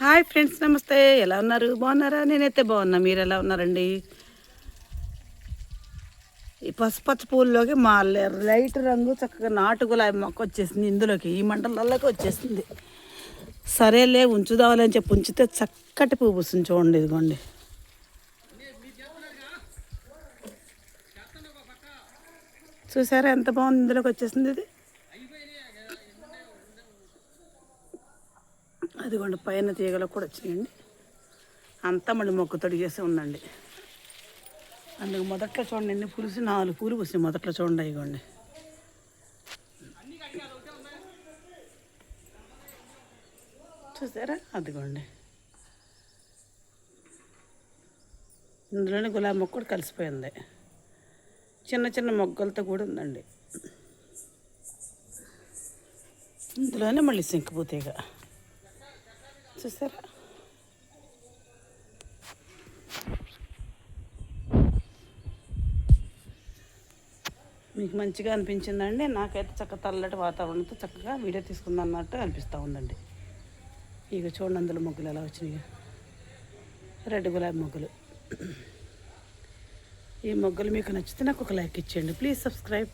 Hi friends నమస్తే. ఎలా ఉన్నారు? బాగున్నారా? నేనైతే బాగున్నా. మీరు ఎలా ఉన్నారండి? ఈ పసుపచ్చ పూల్లోకి మా లైట్ రంగు చక్కగా నాటు గులాబీ మొక్క వచ్చేసింది ఇందులోకి. ఈ మండలంలోకి వచ్చేసింది. సరేలే ఉంచుదామని చెప్పి ఉంచితే చక్కటి పువ్వు పూసింది చూడండి ఇదిగోండి. చూసారా ఎంత బాగుంది? ఇందులోకి వచ్చేసింది ఇది. అదిగోండి పైన తీగలకు కూడా వచ్చినాయండి అంతా మళ్ళీ మొక్కతోటి చేసి ఉందండి. అందుకు మొదట్లో చూడండి ఎన్ని పులిసి నాలుగు పూలు పూసినాయి మొదట్లో చూడండి ఇగోండి చూసారా? అదిగోండి. ఇందులోనే గులాబీ మొక్క కూడా కలిసిపోయింది. చిన్న చిన్న మొగ్గలతో కూడా ఉందండి. ఇందులోనే మళ్ళీ సింకిపోతేగా చూసారా? మీకు మంచిగా అనిపించిందండి. నాకైతే చక్కగా తల్లటి వాతావరణంతో చక్కగా వీడియో తీసుకుందాం అన్నట్టు అనిపిస్తూ ఉందండి. ఇక చూడండి అందులో మొగ్గులు ఎలా వచ్చినాయి. రెడ్ గులాబీ మొగ్గులు. ఈ మొగ్గలు మీకు నచ్చితే నాకు ఒక లైక్ ఇచ్చేయండి. Please subscribe